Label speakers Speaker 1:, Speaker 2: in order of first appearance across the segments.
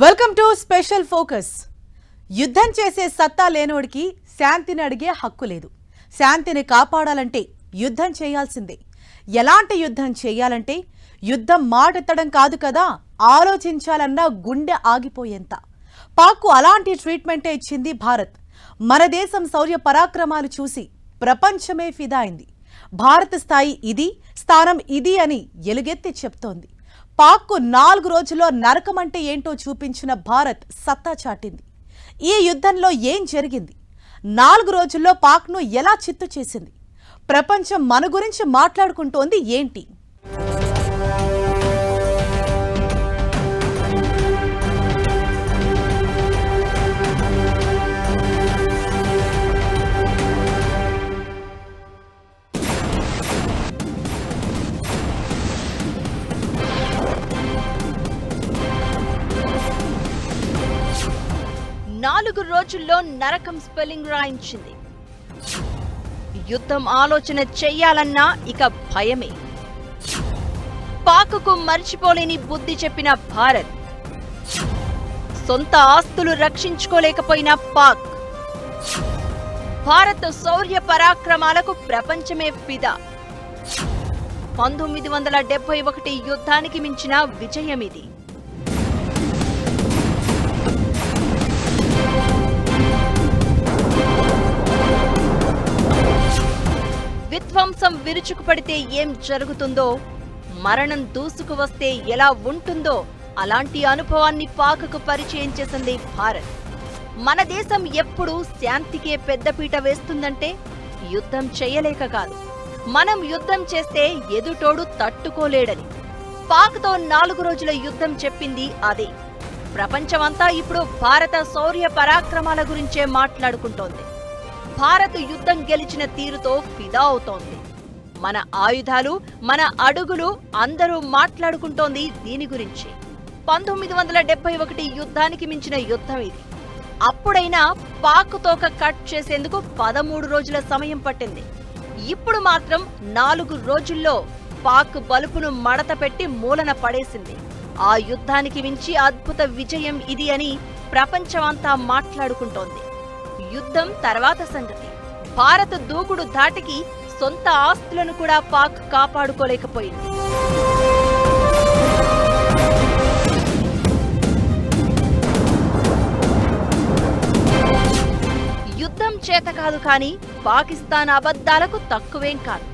Speaker 1: Welcome to special focus. యుద్ధం చేసే సత్తా లేనోడికి శాంతిని అడిగే హక్కు లేదు. శాంతిని కాపాడాలంటే యుద్ధం చేయాల్సిందే. ఎలాంటి యుద్ధం చేయాలంటే యుద్ధం మాటెత్తడం కాదు కదా ఆలోచించాలన్నా గుండె ఆగిపోయేంత. పాక్కు అలాంటి ట్రీట్మెంటే ఇచ్చింది భారత్. మన దేశం శౌర్య పరాక్రమాలు చూసి ప్రపంచమే ఫిదా అయింది. భారత స్థాయి ఇది స్థానం ఇది అని ఎలుగెత్తి చెప్తోంది. పాక్కు నాలుగు రోజుల్లో నరకం అంటే ఏంటో చూపించిన భారత్ సత్తా చాటింది. ఈ యుద్ధంలో ఏం జరిగింది? నాలుగు రోజుల్లో పాక్ను ఎలా చిత్తు చేసింది? ప్రపంచం మన గురించి మాట్లాడుకుంటోంది ఏంటి?
Speaker 2: రోజుల్లో నరకం స్పెల్లింగ్ రాయించింది. యుద్ధం ఆలోచన చెయ్యాలన్నా ఇక భయమే. పాకకు మర్చిపోలేని బుద్ధి చెప్పిన భారత్. సొంత ఆస్తులు రక్షించుకోలేకపోయిన పాక్. భారత్ శౌర్య పరాక్రమాలకు ప్రపంచమే ఫిదా. పంతొమ్మిది వందల డెబ్బై ఒకటి యుద్ధానికి మించిన విజయమిది. విధ్వంసం విరుచుకుపడితే ఏం జరుగుతుందో? మరణం దూసుకు వస్తే ఎలా ఉంటుందో? అలాంటి అనుభవాన్ని పాకకు పరిచయం చేసింది భారత్. మన దేశం ఎప్పుడు శాంతికే పెద్దపీట వేస్తుందంటే యుద్ధం చేయలేక కాదు. మనం యుద్ధం చేస్తే ఎదుటోడు తట్టుకోలేడని. పాక్తో నాలుగు రోజుల యుద్ధం చెప్పింది అదే. ప్రపంచమంతా ఇప్పుడు భారత శౌర్య పరాక్రమాల గురించే మాట్లాడుకుంటోంది. భారత్ యుద్ధం గెలిచిన తీరుతో ఫిదా అవుతోంది. మన ఆయుధాలు మన అడుగులు అందరూ మాట్లాడుకుంటోంది దీని గురించి. పంతొమ్మిది వందల డెబ్బై ఒకటి యుద్ధానికి మించిన యుద్ధం ఇది. అప్పుడైనా పాక్ తోక కట్ చేసేందుకు పదమూడు రోజుల సమయం పట్టింది. ఇప్పుడు మాత్రం నాలుగు రోజుల్లో పాక్ బలుపును మడత పెట్టి మూలన పడేసింది. ఆ యుద్ధానికి మించి అద్భుత విజయం ఇది అని ప్రపంచమంతా మాట్లాడుకుంటోంది. యుద్ధం తర్వాత సంగతి. భారత దూకుడు ధాటికి సొంత ఆస్తులను కూడా పాక్ కాపాడుకోలేకపోయింది. యుద్ధం చేత కాదు కాని పాకిస్తాన్ అబద్ధాలకు తక్కువేం కాదు.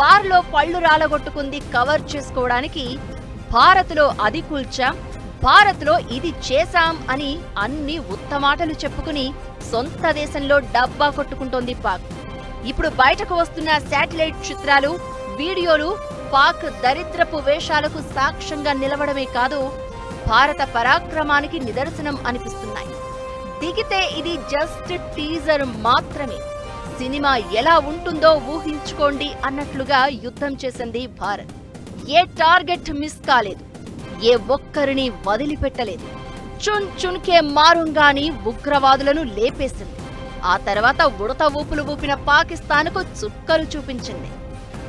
Speaker 2: వారిలో పళ్ళు రాలగొట్టుకుంది కవర్ చేసుకోవడానికి భారత్లో అది కూల్చాం భారత్లో ఇది చేశాం అని అన్ని ఉత్తమాటలు చెప్పుకుని సొంత దేశంలో డబ్బా కొట్టుకుంటోంది పాక్. ఇప్పుడు బయటకు వస్తున్న శాటిలైట్ చిత్రాలు వీడియోలు పాక్ దరిద్రపు వేషాలకు సాక్ష్యంగా నిలవడమే కాదు భారత పరాక్రమానికి నిదర్శనం అనిపిస్తున్నాయి. దిగితే ఇది జస్ట్ టీజర్ మాత్రమే. సినిమా ఎలా ఉంటుందో ఊహించుకోండి అన్నట్లుగా యుద్ధం చేసింది భారత్. ఏ టార్గెట్ మిస్ కాలేదు. ఏ ఒక్కరిని వదిలిపెట్టలేదు. చున్ చున్కే మారుంగాని ఉగ్రవాదులను లేపేసింది. ఆ తర్వాత ఉడత ఊపులు ఊపిన పాకిస్తాన్కు చుక్కలు చూపించింది.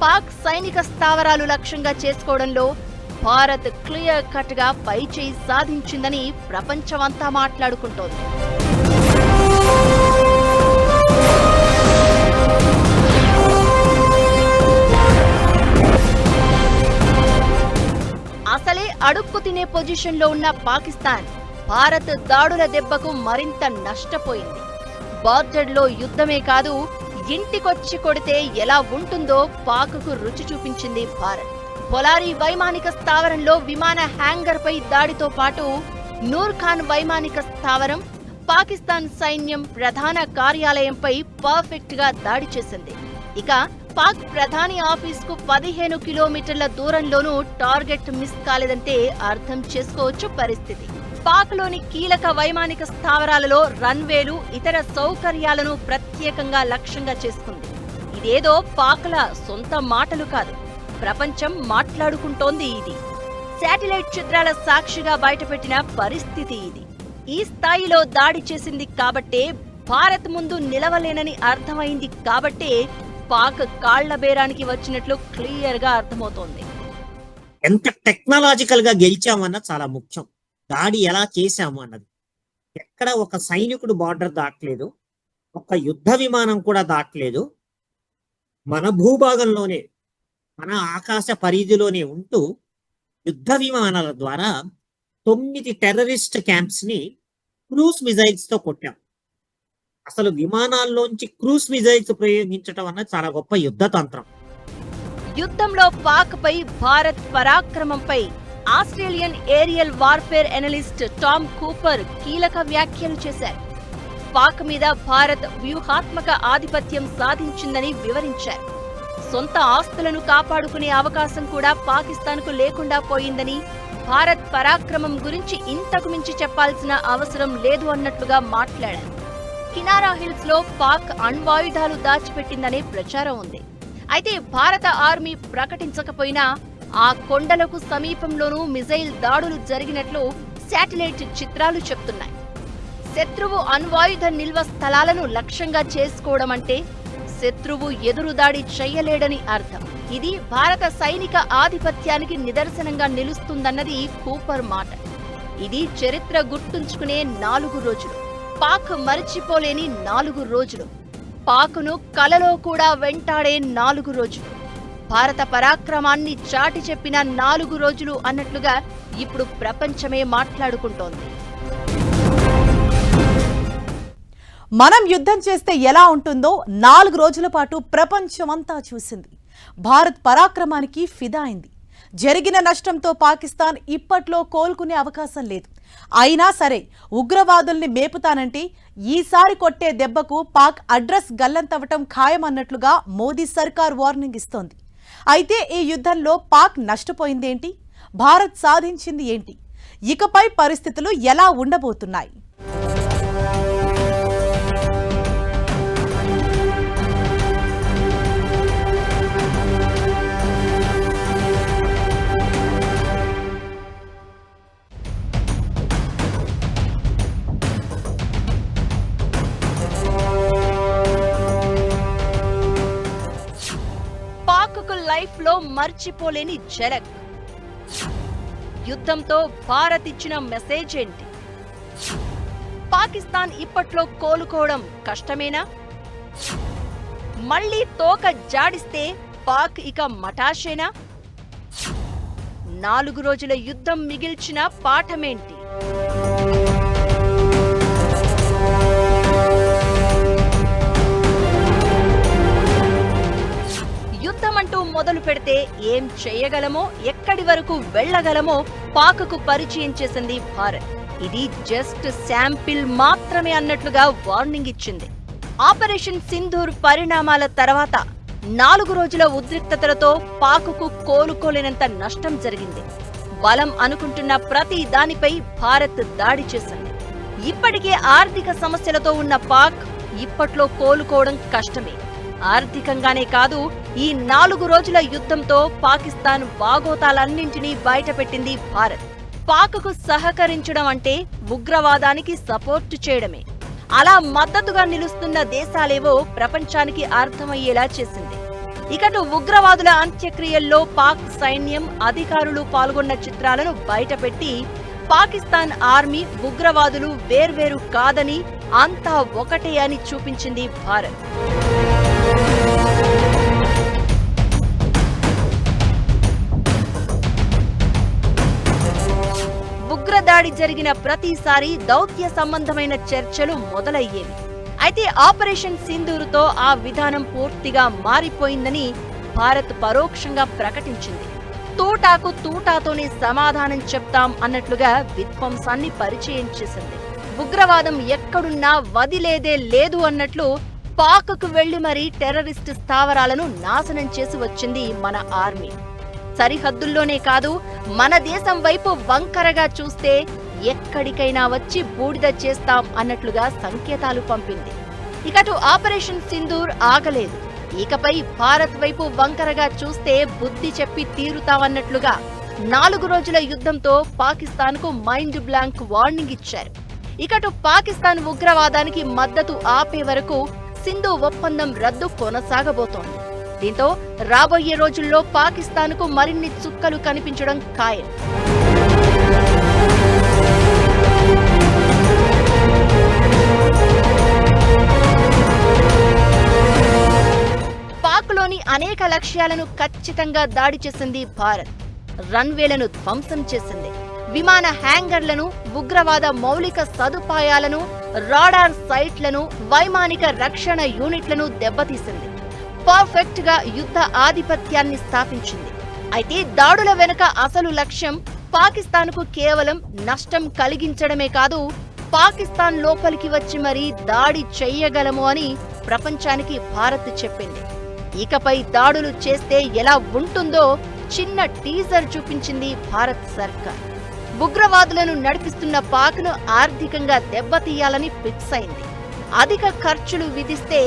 Speaker 2: పాక్ సైనిక స్థావరాలు లక్ష్యంగా చేసుకోవడంలో భారత్ క్లియర్ కట్గా పైచేయి సాధించిందని ప్రపంచమంతా మాట్లాడుకుంటోంది. అసలే అడుక్కు తినే పొజిషన్లో ఉన్న పాకిస్తాన్ భారత్ దాడుల దెబ్బకు మరింత నష్టపోయింది. బార్డర్లో యుద్ధమే కాదు ఇంటికొచ్చి కొడితే ఎలా ఉంటుందో పాక్కు రుచి చూపించింది భారత్. పొలారీ వైమానిక స్థావరంలో విమాన హ్యాంగర్ పై దాడితో పాటు నూర్ఖాన్ వైమానిక స్థావరం పాకిస్తాన్ సైన్యం ప్రధాన కార్యాలయంపై పర్ఫెక్ట్గా దాడి చేసింది. ఇక పాక్ ప్రధాని ఆఫీస్కు పదిహేను కిలోమీటర్ల దూరంలోనూ టార్గెట్ మిస్ కాలేదంటే అర్థం చేసుకోవచ్చు పరిస్థితి. పాక్లోని కీలక వైమానిక స్థావరాలలో రన్వేలు ఇతర సౌకర్యాలను ప్రత్యేకంగా లక్ష్యంగా చేసుకుంది. ఇదేదో పాక్ల సొంత మాటలు కాదు. ప్రపంచం మాట్లాడుకుంటోంది ఇది. శాటిలైట్ చిత్రాల సాక్షిగా బయటపెట్టిన పరిస్థితి ఇది. ఈ స్థాయిలో దాడి చేసింది కాబట్టే భారత్ ముందు నిలవలేనని అర్థమైంది కాబట్టే పాక్ కాళ్ళ బేరానికి వచ్చినట్లు క్లియర్గా అర్థమవుతోంది.
Speaker 3: ఎంత టెక్నాలజికల్గా గెలిచామన్న చాలా ముఖ్యం. దాడి ఎలా చేశాము అన్నది. ఎక్కడ ఒక సైనికుడు బార్డర్ దాటలేదు ఒక యుద్ధ విమానం కూడా దాటలేదు మన భూభాగంలోనే మన ఆకాశ పరిధిలోనే ఉంటూ యుద్ధ విమానాల ద్వారా తొమ్మిది టెర్రరిస్ట్ క్యాంప్స్ని క్రూస్ మిజైల్స్తో కొట్టాం. అసలు విమానాల్లోంచి క్రూస్ మిజైల్స్ ప్రయోగించడం అన్నది చాలా గొప్ప యుద్ధ తంత్రం.
Speaker 2: యుద్ధంలో పాక్ పై Bharat పరాక్రమంపై Australian aerial warfare analyst Tom Cooper కీలక వ్యాఖ్యలు చేశారు. పాక్ మీద భారత్ వ్యూహాత్మక ఆధిపత్యం సాధించిందని వివరించారు. సొంత ఆస్తులను కాపాడుకునే అవకాశం కూడా పాకిస్తాన్కు లేకుండా పోయిందని భారత్ పరాక్రమం గురించి ఇంతకు మించి చెప్పాల్సిన అవసరం లేదు అన్నట్లుగా మాట్లాడారు. కినారా హిల్స్లో పాక్ అణ్వాయుధాలు దాచిపెట్టిందనే ప్రచారం ఉంది. అయితే భారత ఆర్మీ ప్రకటించకపోయినా ఆ కొండలకు సమీపంలోనూ మిజైల్ దాడులు జరిగినట్లు శాటిలైట్ చిత్రాలు చెప్తున్నాయి. శత్రువు అణ్వాయుధ నిల్వ స్థలాలను లక్ష్యంగా చేసుకోవడం అంటే శత్రువు ఎదురుదాడి చెయ్యలేడని అర్థం. ఇది భారత సైనిక ఆధిపత్యానికి నిదర్శనంగా నిలుస్తుందన్నది కూపర్ మాట. ఇది చరిత్ర గుర్తుంచుకునే నాలుగు రోజులు. పాక్ మరచిపోలేని నాలుగు రోజులు. పాకును కలలో కూడా వెంటాడే నాలుగు రోజులు. భారత పరాక్రమాన్ని చాటి చెప్పిన నాలుగు రోజులు అన్నట్లుగా ఇప్పుడు ప్రపంచమే మాట్లాడుకుంటోంది.
Speaker 1: మనం యుద్ధం చేస్తే ఎలా ఉంటుందో నాలుగు రోజుల పాటు ప్రపంచమంతా చూసింది. భారత్ పరాక్రమానికి ఫిదా అయింది. జరిగిన నష్టంతో పాకిస్తాన్ ఇప్పట్లో కోలుకునే అవకాశం లేదు. అయినా సరే ఉగ్రవాదుల్ని మేపుతానంటే ఈసారి కొట్టే దెబ్బకు పాక్ అడ్రస్ గల్లంతవ్వటం ఖాయమన్నట్లుగా మోదీ సర్కార్ వార్నింగ్ ఇస్తోంది. అయితే ఈ యుద్ధంలో పాక్ నష్టపోయిందేంటి? భారత్ సాధించింది ఏంటి? ఇకపై పరిస్థితులు ఎలా ఉండబోతున్నాయి?
Speaker 2: మర్చిపోలేని జలక్. యుద్ధంతో భారత్ ఇచ్చిన మెసేజ్ ఏంటి? పాకిస్తాన్ ఇప్పట్లో కోలుకోవడం కష్టమేనా? మళ్ళీ తోక జాడిస్తే పాక్ ఇక మటాషేనా నాలుగు రోజుల యుద్ధం మిగిల్చిన పాఠమేంటి? అంటూ మొదలు పెడితే ఏం చేయగలమో ఎక్కడి వరకు వెళ్ళగలమో పాకకు పరిచయం చేసింది భారత్. ఇది జస్ట్ శాంపిల్ మాత్రమే అన్నట్లుగా వార్నింగ్ ఇచ్చింది. ఆపరేషన్ సింధూర్ పరిణామాల తర్వాత నాలుగు రోజుల ఉద్రిక్తతలతో పాకుకు కోలుకోలేనంత నష్టం జరిగింది. బలం అనుకుంటున్న ప్రతి దానిపై భారత్ దాడి చేసింది. ఇప్పటికే ఆర్థిక సమస్యలతో ఉన్న పాక్ ఇప్పట్లో కోలుకోవడం కష్టమే. ఆర్థికంగానే కాదు ఈ నాలుగు రోజుల యుద్ధంతో పాకిస్తాన్ బాగోతాలన్నింటినీ బయటపెట్టింది భారత్. పాకకు సహకరించడం అంటే ఉగ్రవాదానికి సపోర్టు చేయడమే. అలా మద్దతుగా నిలుస్తున్న దేశాలేవో ప్రపంచానికి అర్థమయ్యేలా చేసింది. ఇకటు ఉగ్రవాదుల అంత్యక్రియల్లో పాక్ సైన్యం అధికారులు పాల్గొన్న చిత్రాలను బయటపెట్టి పాకిస్తాన్ ఆర్మీ ఉగ్రవాదులు వేర్వేరు కాదని అంతా ఒకటే అని చూపించింది భారత్. ఉగ్రదాడి జరిగిన ప్రతిసారి దౌత్య సంబంధమైన చర్చలు మొదలయ్యేవి. అయితే ఆపరేషన్ సింధూరుతో ఆ విధానం పూర్తిగా మారిపోయిందని భారత్ పరోక్షంగా ప్రకటించింది. తూటాకు తూటాతోనే సమాధానం చెప్తాం అన్నట్లుగా విధ్వంసాన్ని పరిచయం చేసింది. ఉగ్రవాదం ఎక్కడున్నా వదిలేదే లేదు అన్నట్లు పాకకు వెళ్ళి మరీ టెర్రరిస్ట్ స్థావరాలను నాశనం చేసి వచ్చింది మన ఆర్మీ. సరిహద్దుల్లోనే కాదు మన దేశం వైపు వంకరగా చూస్తే ఎక్కడికైనా వచ్చి బూడిద చేస్తాం అన్నట్లుగా సంకేతాలు పంపింది. ఇకటు ఆపరేషన్ సింధూర్ ఆగలేదు. ఇకపై భారత్ వైపు వంకరగా చూస్తే బుద్ధి చెప్పి తీరుతామన్నట్లుగా నాలుగు రోజుల యుద్ధంతో పాకిస్తాన్కు మైండ్ బ్లాంక్ వార్నింగ్ ఇచ్చారు. ఇకటు పాకిస్తాన్ ఉగ్రవాదానికి మద్దతు ఆపే వరకు సింధు ఒప్పందం రద్దు కొనసాగబోతోంది. దీంతో రాబోయే రోజుల్లో పాకిస్తాన్కు మరిన్ని చుక్కలు కనిపించడం ఖాయం. పాక్లోని అనేక లక్ష్యాలను ఖచ్చితంగా దాడి చేసింది భారత్. రన్వేలను ధ్వంసం చేసింది. విమాన హ్యాంగర్లను ఉగ్రవాద మౌలిక సదుపాయాలను రాడార్ సైట్లను వైమానిక రక్షణ యూనిట్లను దెబ్బతీసింది. పర్ఫెక్ట్గా యుద్ధ ఆధిపత్యాన్ని స్థాపించింది. అయితే దాడుల వెనుక అసలు లక్ష్యం పాకిస్తాన్కు కేవలం నష్టం కలిగించడమే కాదు పాకిస్తాన్ లోపలికి వచ్చి మరీ దాడి చెయ్యగలము అని ప్రపంచానికి భారత్ చెప్పింది. ఇకపై దాడులు చేస్తే ఎలా ఉంటుందో చిన్న టీజర్ చూపించింది భారత్ సర్కార్. ఉగ్రవాదులను నడిపిస్తున్న పాక్ను ఆర్థికంగా దెబ్బతీయాలని ఫిక్స్ అయింది. అధిక ఖర్చులు విధిస్తే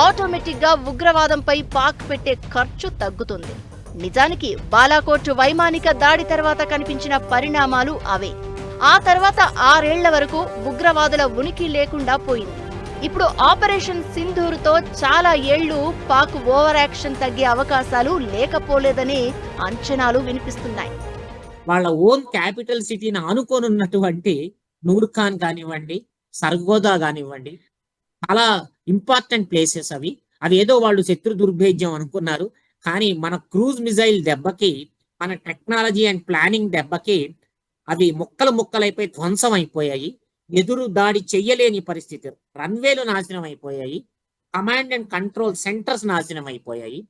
Speaker 2: ఆటోమేటిక్గా ఉగ్రవాదంపై పాక్ పెట్టే ఖర్చు తగ్గుతుంది. నిజానికి బాలాకోట్ వైమానిక దాడి తర్వాత కనిపించిన పరిణామాలు అవే. ఆ తర్వాత ఆరేళ్ళ వరకు ఉగ్రవాదుల ఉనికి లేకుండా పోయింది. ఇప్పుడు ఆపరేషన్ సింధూర్తో చాలా ఏళ్ళు పాక్ ఓవర్ యాక్షన్ తగ్గే అవకాశాలు లేకపోలేదనే అంచనాలు వినిపిస్తున్నాయి.
Speaker 3: వాళ్ళ ఓన్ క్యాపిటల్ సిటీని ఆనుకొని ఉన్నటువంటి నూర్ఖాన్ కానివ్వండి సర్గోదా కానివ్వండి చాలా ఇంపార్టెంట్ ప్లేసెస్ అవి. అవి ఏదో వాళ్ళు శత్రు దుర్భేద్యం అనుకున్నారు. కానీ మన క్రూజ్ మిజైల్ దెబ్బకి మన టెక్నాలజీ అండ్ ప్లానింగ్ దెబ్బకి అవి ముక్కలు ముక్కలైపోయి ధ్వంసం అయిపోయాయి. ఎదురు దాడి చెయ్యలేని పరిస్థితి. రన్వేలు నాశనం అయిపోయాయి. కమాండ్ అండ్ కంట్రోల్ సెంటర్స్ నాశనం అయిపోయాయి.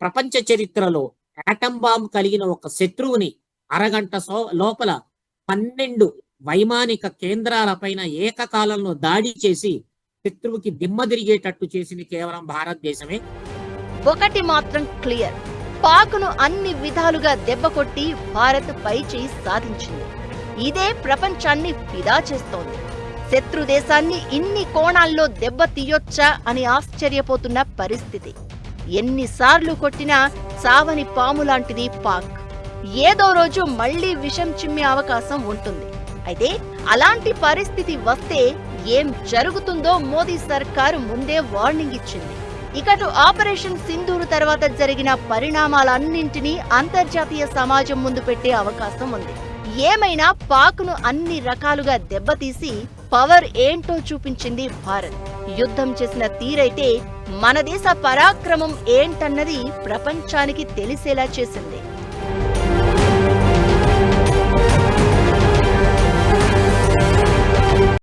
Speaker 3: ప్రపంచ చరిత్రలో ఆటం బాంబ్ కలిగిన ఒక శత్రువుని అరగంట సో లోపల పన్నెండు వైమానిక కేంద్రాలపైన ఏకకాలంలో దాడి చేసి శత్రువుకి దిమ్మ తిరిగేటట్టు చేసింది కేవలం భారతదేశమే.
Speaker 2: ఒకటి మాత్రం క్లియర్. పాకును అన్ని విధాలుగా దెబ్బకొట్టి భారత్ పై చేయి సాధించింది. ఇదే ప్రపంచాన్ని ఫిదా చేస్తోంది. శత్రు దేశాన్ని ఇన్ని కోణాల్లో దెబ్బ తీయొచ్చా అని ఆశ్చర్యపోతున్న పరిస్థితి. ఎన్నిసార్లు కొట్టినా సావని పాము లాంటిది పాక్. ఏదో రోజు మళ్ళీ విషం చిమ్మే అవకాశం ఉంటుంది. అయితే అలాంటి పరిస్థితి వస్తే ఏం జరుగుతుందో మోదీ సర్కారు ముందే వార్నింగ్ ఇచ్చింది. ఇకటు ఆపరేషన్ సింధూరు తర్వాత జరిగిన పరిణామాలన్నింటినీ అంతర్జాతీయ సమాజం ముందు పెట్టే అవకాశం ఉంది. ఏమైనా పాక్ను అన్ని రకాలుగా దెబ్బతీసి పవర్ ఏంటో చూపించింది భారత్. యుద్ధం చేసిన తీరైతే మన దేశ పరాక్రమం ఏంటన్నది ప్రపంచానికి తెలిసేలా చేసింది.